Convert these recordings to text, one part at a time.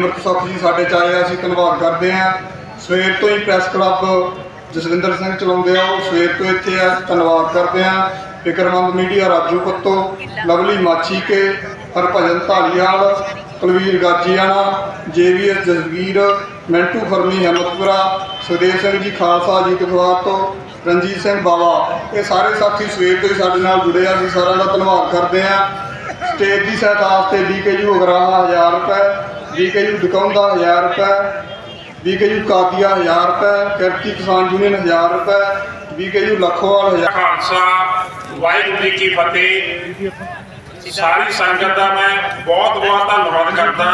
ਸੁੱਖ ਜੀ ਸਾਡੇ ਚ ਆਏ ਆ, ਅਸੀਂ ਧੰਨਵਾਦ ਕਰਦੇ ਆ। ਸਵੇਰ ਤੋਂ ਹੀ ਪ੍ਰੈਸ ਕਲੱਬ ਜਸਵਿੰਦਰ ਸਿੰਘ ਚਲਾਉਂਦੇ ਆ, ਉਹ ਸਵੇਰ ਤੋਂ ਇੱਥੇ ਆ, ਧੰਨਵਾਦ ਕਰਦੇ ਆ। ਫਿਕਰਮੰਦ media Raju Patto, Lovely Machhi Ke, Harbhajan Dhaliwal, Kulvir Gajiana, JVS Jasvir, Mentu Farmi Himmatpura Sudev Singh ji Khalsa ji ਕਥਵਾਰ ਤੋਂ, ਰਣਜੀਤ ਸਿੰਘ ਬਾਵਾ। ਇਹ ਸਾਰੇ ਸਾਥੀ ਸਵੇਰ ਤੋਂ ਹੀ ਸਾਡੇ ਨਾਲ ਜੁੜੇ ਆ, ਅਸੀਂ ਸਾਰਿਆਂ ਦਾ ਧੰਨਵਾਦ ਕਰਦੇ ਆ। ਸਟੇਜ ਦੀ ਸਹਾਇਤਾ ਤੇ ਜੀ ਉਗਰਾਹਾ 1000 ਰੁਪਏ ਡੀਕੇਯੂ ਦੁਕਾਨਦਾ 1000 ਰੁਪਏ ਡੀਕੇਯੂ ਕਾਦੀਆ 1000 ਰੁਪਏ ਕਿਰਤੀ ਕਿਸਾਨ ਯੂਨੀਅਨ 1000 ਰੁਪਏ ਡੀਕੇਯੂ ਲਖੋਵਾਲ 1000 ਖਾਲਸਾ, ਵਾਹਿਗੁਰੂ ਜੀ ਕੀ ਫਤਿਹ। ਸਾਰੀ ਸੰਗਤ ਦਾ ਮੈਂ ਬਹੁਤ ਬਹੁਤ ਧੰਨਵਾਦ ਕਰਦਾ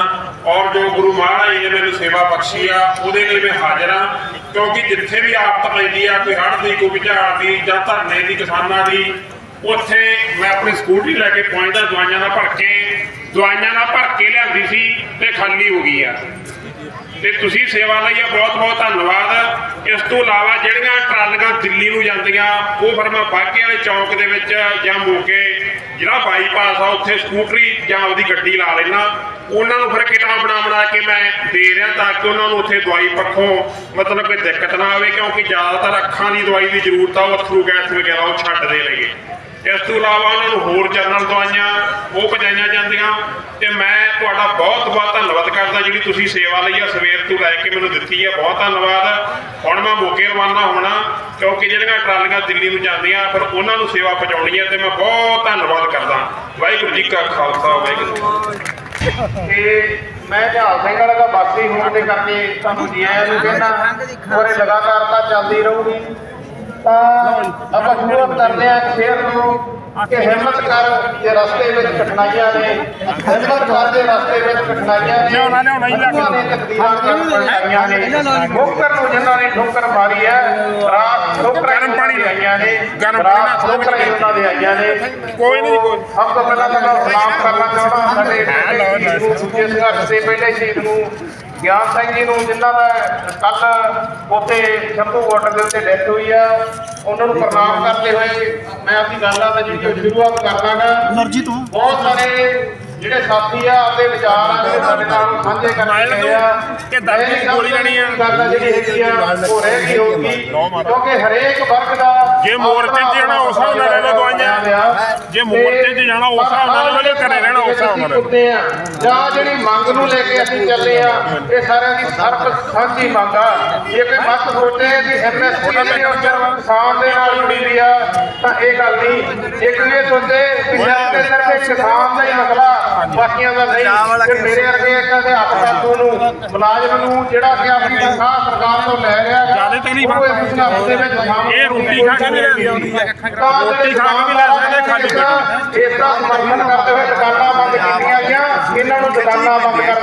ਔਰ ਜੋ ਗੁਰੂ ਮਹਾਰਾਜ ਜੀ ਨੇ ਮੈਨੂੰ ਸੇਵਾ ਬਖਸ਼ੀ ਆ, ਉਹਦੇ ਲਈ ਮੈਂ ਹਾਜ਼ਰ ਹਾਂ। ਕਿਉਂਕਿ ਜਿੱਥੇ ਵੀ ਆਫਤ ਪੈਂਦੀ ਆ, ਕੋਈ ਹੜ੍ਹ ਦੀ, ਕੋਈ ਭੁਚਾਲ ਦੀ ਜਾਂ ਧਰਨੇ ਦੀ, ਕਿਸਾਨਾਂ ਦੀ, ਉੱਥੇ ਮੈਂ ਆਪਣੀ ਸਕੂਟਰੀ ਲੈ ਕੇ ਪਹੁੰਚਦਾ ਦਵਾਈਆਂ ਦਾ ਭਰ ਕੇ ਦਵਾਈਆਂ ਨਾਲ ਭਰ ਕੇ ਲਿਆਂਦੀ ਸੀ ਤੇ ਖਾਲੀ ਹੋ ਗਈ ਆ। ਤੇ ਤੁਸੀਂ ਸੇਵਾ ਲਈ ਆ, ਬਹੁਤ ਬਹੁਤ ਧੰਨਵਾਦ। ਇਸ ਤੋਂ ਇਲਾਵਾ ਜਿਹੜੀਆਂ ਟਰਾਲੀਆਂ ਦਿੱਲੀ ਨੂੰ ਜਾਂਦੀਆਂ, ਉਹ ਫਿਰ ਮੈਂ ਬਾਗੇ ਵਾਲੇ ਚੌਂਕ ਦੇ ਵਿੱਚ ਜਾਂ ਮੋਕੇ, ਜਿਹੜਾ ਬਾਈਪਾਸ ਆ, ਉੱਥੇ ਸਕੂਟਰੀ ਜਾਂ ਉਹਦੀ ਗੱਡੀ ਲਾ ਲੈਣਾ ਉਹਨਾਂ ਨੂੰ ਫਿਰ ਕਿਟਾ ਬਣਾ ਬਣਾ ਕੇ ਮੈਂ ਦੇ ਰਿਹਾ ਤਾਂ ਕਿ ਉਹਨਾਂ ਨੂੰ ਉੱਥੇ ਦਵਾਈ ਪੱਖੋਂ ਮਤਲਬ ਕੋਈ ਦਿੱਕਤ ਨਾ ਆਵੇ, ਕਿਉਂਕਿ ਜ਼ਿਆਦਾਤਰ ਅੱਖਾਂ ਦੀ ਦਵਾਈ ਦੀ ਜ਼ਰੂਰਤ ਆ, ਉਹ ਅਥਰੂ ਗੈਸ ਵਗੈਰਾ ਉਹ ਛੱਡ ਦੇ ਲਗੇ ਇਸ ਤੋਂ ਇਲਾਵਾ ਉਹਨਾਂ ਨੂੰ ਹੋਰ ਜਨਰਲ ਦਵਾਈਆਂ ਉਹ ਪਹੁੰਚਾਈਆਂ ਜਾਂਦੀਆਂ ਤੇ ਮੈਂ ਤੁਹਾਡਾ ਬਹੁਤ ਬਹੁਤ ਧੰਨਵਾਦ ਕਰਦਾ ਜਿਹੜੀ ਤੁਸੀਂ ਸੇਵਾ ਲਈ ਆ, ਸਵੇਰ ਤੋਂ ਲੈ ਕੇ ਮੈਨੂੰ ਦਿੱਤੀ ਆ, ਬਹੁਤ ਧੰਨਵਾਦ। ਹੁਣ ਮੈਂ ਮੋਕੇ ਰਵਾਨਾ ਹੋਣਾ, ਕਿਉਂਕਿ ਜਿਹੜੀਆਂ ਟਰਾਲੀਆਂ ਦਿੱਲੀ ਨੂੰ ਜਾਂਦੀਆਂ ਪਰ ਉਹਨਾਂ ਨੂੰ ਸੇਵਾ ਪਹੁੰਚਾਉਣੀ ਹੈ ਤੇ ਮੈਂ ਬਹੁਤ ਧੰਨਵਾਦ ਕਰਦਾ। ਵਾਹਿਗੁਰੂ ਜੀ ਕਾ ਖਾਲਸਾ, ਵਾਹਿਗੁਰੂ ਤੇ ਮੈਂ ਜਹਾਜ਼ ਸਿੰਘ ਵਾਲਾ ਦਾ ਵਾਸੀ ਹੋਣ ਦੇ ਕਰਕੇ ਤੁਹਾਨੂੰ ਜੀ ਆਇਆਂ ਨੂੰ ਕਹਿੰਦਾ ਔਰ ਇਹ ਲਗਾਤਾਰਤਾ ਚੱਲਦੀ ਰਹੂਗੀ। ਤਾਂ ਆਪਾਂ ਸ਼ੁਰੂਆਤ ਕਰਦੇ ਹਾਂ ਸ਼ੇਰ ਨੂੰ। ਕਿ ਹਿੰਮਤ ਕਰ ਜੇ ਰਸਤੇ ਵਿੱਚ ਕਠਿਨਾਈਆਂ ਨੇ ਹਿੰਮਤ ਕਰ ਜੇ ਰਸਤੇ ਵਿੱਚ ਕਠਿਨਾਈਆਂ ਨੇ ਲਿਆਉਣਾ, ਲਿਆਉਣਾ ਹੀ ਲਿਆ ਕੇ ਉਹਨਾਂ ਨੇ ਤਕਦੀਰਾਂ ਪਲਟਾਈਆਂ ਨੇ। ਠੋਕਰ ਨੂੰ ਜਿਨ੍ਹਾਂ ਨੇ ਠੋਕਰ ਮਾਰੀ ਹੈ ਰਾਤ ਠੋਕਰਾਂ ਗਰਮ ਪਾਣੀ ਉਹਨਾਂ ਦੀ ਆਈਆਂ ਨੇ। ਗਰਮ ਪਾਣੀ ਨਾਲ ਠੋਕਰਾਂ ਹੀ ਉਹਨਾਂ ਦੇ ਆਈਆਂ ਨੇ। ਕੋਈ ਨਹੀਂ ਕੋਈ ਸਭ ਤੋਂ ਪਹਿਲਾਂ ਤਾਂ ਮੈਂ ਸਲਾਮ ਕਰਨਾ ਚਾਹੁੰਦਾ ਸਾਡੇ ਨੂੰ ਜਿਸ ਸੰਘਰਸ਼ ਦੇ ਪਹਿਲੇ ਸ਼ਹੀਦ ਨੂੰ। ਗਿਆਨ ਸਿੰਘ ਜੀ ਨੂੰ ਜਿਨ੍ਹਾਂ ਦਾ ਕੱਲ ਉੱਥੇ ਸ਼ੰਭੂ ਬਾਰਡਰ ਦੇ ਉੱਤੇ ਡੈਥ ਹੋਈ ਆ ਉਹਨਾਂ ਨੂੰ ਪ੍ਰਣਾਮ ਕਰਦੇ ਹੋਏ ਮੈਂ ਆਪਣੀ ਗੱਲਾਂ ਦਾ ਜਿਹੜੀ ਸ਼ੁਰੂਆਤ ਕਰਨਾਗਾ ਨਰਜੀ ਤੂੰ ਬਹੁਤ ਸਾਰੇ ਜਿਹੜੇ ਸਾਥੀ ਆ ਆਪਦੇ ਵਿਚਾਰ ਆ ਜਿਹੜੇ ਸਾਡੇ ਨਾਲ ਸਾਂਝੇ ਕਰਨੇ ਚਾਹੀਦੇ ਆ ਕਿ ਦਰਦ ਦੀ ਗੋਲੀ ਲੈਣੀ ਆ? ਗੱਲ ਜਿਹੜੀ ਹੈਗੀ ਆ ਉਹ ਰਹਿ ਹੋਊਗੀ ਕਿਉਂਕਿ ਹਰੇਕ ਵਰਗ ਦਾ ਜੇ ਮੋਰਚੇ ਜਾਣਾ ਉਸ ਨਾਲ ਲੈ। ਜੇ ਮੋਰਚੇ 'ਚ ਜਾਣਾ ਉਸ ਹਿਸਾਬ ਨਾਲ ਲਓ, ਘਰੇ ਰਹਿਣਾ ਉਸ ਹਿਸਾਬ ਨਾਲ। ਕੁੱਤੇ ਆ ਜਾਂ ਜਿਹੜੀ ਮੰਗ ਨੂੰ ਲੈ ਕੇ ਅਸੀਂ ਚੱਲੇ ਆ ਇਹ ਸਾਰਿਆਂ ਦੀ ਸਰਬ ਸਾਂਝੀ ਮੰਗ ਆ ਜੇ ਕੋਈ ਮਤ ਸੋਚੇ ਕਿ ਐਮਐਸਪੀ ਉਹ ਜਰਮ ਕਿਸਾਨ ਦੇ ਨਾਲ ਜੁੜੀ ਹੋਈ ਆ ਤਾਂ ਇਹ ਗੱਲ ਨਹੀਂ ਇੱਕ ਇਹ ਸੋਚੇ ਕਿ ਤੇ ਸਿਰਫ ਕਿਸਾਨ ਦਾ ਹੀ ਮਸਲਾ ਬਾਕੀਆਂ ਦਾ ਨਹੀਂ ਤੇ ਮੇਰੇ ਵਰਗੇ ਇੱਕ ਅਧਿਆਪਕ ਨੂੰ ਮੁਲਾਜ਼ਮ ਨੂੰ ਜਿਹੜਾ ਕਿ ਆਪਣੀ ਤਨਖਾਹ ਸਰਕਾਰ ਤੋਂ ਲੈ ਰਿਹਾ ਜ਼ਿਆਦਾ। ਉਹਨੂੰ ਦੇ ਵਿੱਚ ਸ਼ਾਮਲ ਇਹ ਰੋਟੀ ਖਾ ਕੇ ਨਹੀਂ ਲੈ ਸਕਦੀ ਰੋਟੀ ਖਾ ਕੇ ਵੀ ਲੈ ਸਕਦੇ ਖਾਲੀ ਇਸ ਦਾ ਸਮਰਥਨ ਕਰਦੇ ਹੋਏ ਦੁਕਾਨਾਂ ਬੰਦ ਕੀਤੀਆਂ ਗਈਆਂ ਇਹਨਾਂ ਨੂੰ ਦੁਕਾਨਾਂ ਬੰਦ ਕਰ